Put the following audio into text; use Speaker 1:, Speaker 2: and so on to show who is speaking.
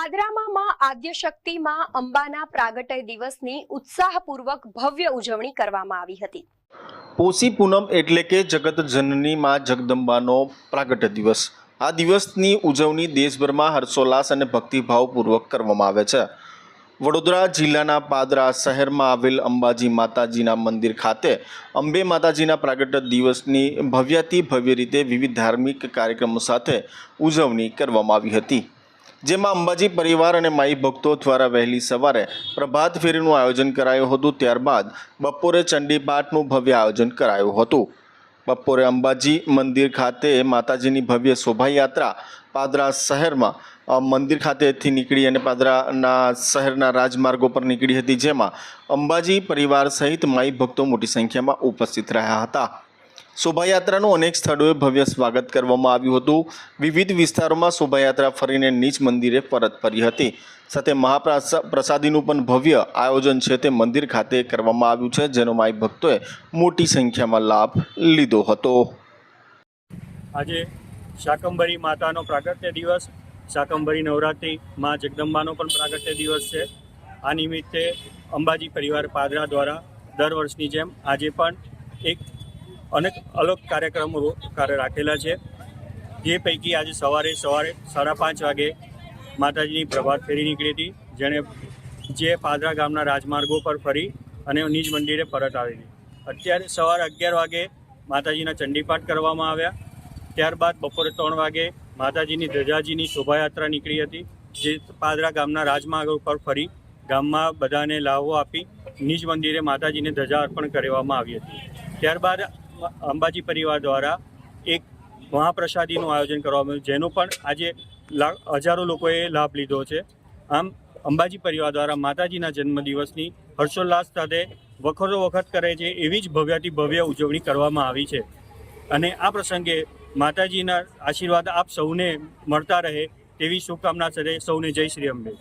Speaker 1: પાદરામાં માં શક્તિમાં અંબાના પ્રાગટ્ય દિવસની ઉત્સાહપૂર્વક ભવ્ય ઉજવણી કરવામાં આવી હતી.
Speaker 2: પોષી પૂનમ એટલે કે જગત જનની માં જગદંબાનો પ્રાગટ્ય દિવસ. આ દિવસની ઉજવણી દેશભરમાં હર્ષોલ્લાસ અને ભક્તિભાવપૂર્વક કરવામાં આવે છે. વડોદરા જિલ્લાના પાદરા શહેરમાં આવેલ અંબાજી માતાજીના મંદિર ખાતે અંબે માતાજીના પ્રાગટ્ય દિવસની ભવ્યાતિ ભવ્ય રીતે વિવિધ ધાર્મિક કાર્યક્રમો સાથે ઉજવણી કરવામાં આવી હતી. જેમાં અંબાજી પરિવાર અને માઈ ભક્તો દ્વારા વહેલી સવારે પ્રભાત ફેરીનું આયોજન કરાયું હતું. ત્યારબાદ બપોરે ચંડીપાઠનું ભવ્ય આયોજન કરાયું હતું. બપોરે અંબાજી મંદિર ખાતે માતાજીની ભવ્ય શોભાયાત્રા પાદરા શહેરમાં મંદિર ખાતેથી નીકળી અને પાદરાના શહેરના રાજમાર્ગો પર નીકળી હતી, જેમાં અંબાજી પરિવાર સહિત માઈ ભક્તો મોટી સંખ્યામાં ઉપસ્થિત રહ્યા હતા. શોભાયાત્રાનું અનેક સ્થળોએ ભવ્ય સ્વાગત કરવામાં આવ્યું હતું. વિવિધ વિસ્તારોમાં શોભાયાત્રા ફરીને નીચ મંદિરે પરત ફરી હતી. સાથે મહાપ્રસાદીનું પ્રસાદીનું પણ ભવ્ય આયોજન છે તે મંદિર ખાતે કરવામાં આવ્યું છે, જેનો માય ભક્તોએ મોટી સંખ્યામાં લાભ લીધો હતો.
Speaker 3: આજે શાકંભરી માતાનો પ્રાગટ્ય દિવસ, શાકંભરી નવરાત્રિ મા જગદંબાનો પણ પ્રાગટ્ય દિવસ છે. આ નિમિત્તે અંબાજી પરિવાર પાદરા દ્વારા દર વર્ષની જેમ આજે પણ એક અનેક અલગ કાર્યક્રમો કાર્ય રાખેલા છે. જે પૈકી આજે સવારે સવારે સાડા પાંચ વાગે માતાજીની પ્રભાત ફેરી નીકળી હતી, જેણે જે પાદરા ગામના રાજમાર્ગો પર ફરી અને નિજ મંદિરે પરત આવેલી અત્યારે સવારે અગિયાર વાગે માતાજીના ચંડીપાઠ કરવામાં આવ્યા. ત્યારબાદ બપોરે ત્રણ વાગે માતાજીની ધજાજીની શોભાયાત્રા નીકળી હતી, જે પાદરા ગામના રાજમાર્ગ ઉપર ફરી ગામમાં બધાને લાવો આપી નિજ મંદિરે માતાજીને ધજા અર્પણ કરવામાં આવી હતી. ત્યારબાદ અંબાજી પરિવાર દ્વારા એક મહાપ્રસાદીનું આયોજન કરવામાં આવ્યું, જેનો પણ આજે હજારો લોકોએ લાભ લીધો છે. આમ, અંબાજી પરિવાર દ્વારા માતાજીના જન્મદિવસની હર્ષોલ્લાસ સાથે વખતો વખત કરે છે એવી જ ભવ્યાથી ભવ્ય ઉજવણી કરવામાં આવી છે. અને આ પ્રસંગે માતાજીના આશીર્વાદ આપ સૌને મળતા રહે તેવી શુભકામના સાથે સૌને જય શ્રી અંબે.